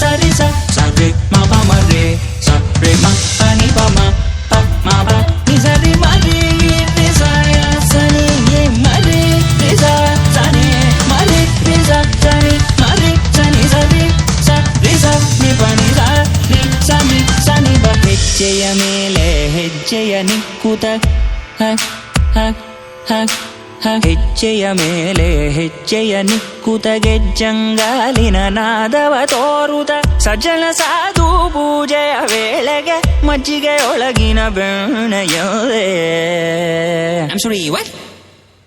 సరి స సరి మా ప మరే సరి మా పని ప మా ప మా ప ని సరి మరే ని స సని ఏ మరే ని స సని మరే ని స సని మరే సని సరి స రి స ని ప ని స ని స ని స ని ప హెచ్చయ మేలే హెచ్చయ నిక్కుత హ హ హ ಹೆಜ್ಜೆಯ ಮೇಲೆ ಹೆಜ್ಜೆಯ ನಿಕ್ಕುತ ಗೆಜ್ಜಂಗಾಲಿನ ನಾದವ ತೋರುತ ಸಜ್ಜನ ಸಾಧು ಪೂಜೆಯ ವೇಳೆಗೆ ಮಜ್ಜಿಗೆ ಒಳಗಿನ I'm sorry, what?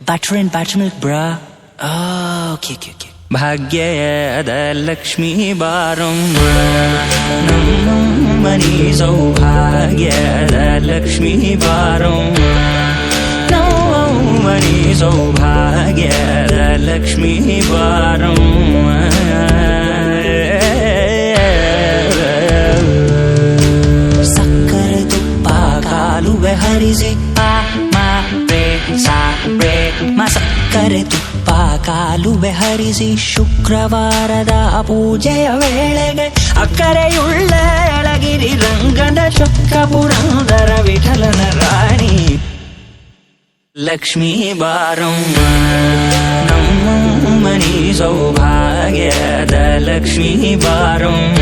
Butter and buttermilk, bruh. Oh, okay, okay, okay. ಭಾಗ್ಯದ ಲಕ್ಷ್ಮೀ ಬಾರಮ್ಮ ನಮ್ಮನಿ ಸೌಭಾಗ್ಯದ ಲಕ್ಷ್ಮೀ ಬಾರಮ್ಮ ನಮ್ಮನಿ ಸೌಭಾಗ್ಯದ ಲಕ್ಷ್ಮೀ ಬಾರಮ್ಮ ಸಕ್ಕರೆ ತುಪ್ಪ ಕಾಲುವೆ ಹರಿಸಿ ಆ ಮಾ ರೇ ಸಾ ರೇ ಮ ಸಕ್ಕರೆ ತುಪ್ಪ ಕಾಲುವೆ ಹರಿಸಿ ಶುಕ್ರವಾರದ ಪೂಜೆಯ ವೇಳೆಗೆ ಅಕ್ಕರೆಯುಳ್ಳ లక్ష్మీ బారమ్మ నమ్మని సౌభాగ్యద లక్ష్మీ బారమ్మ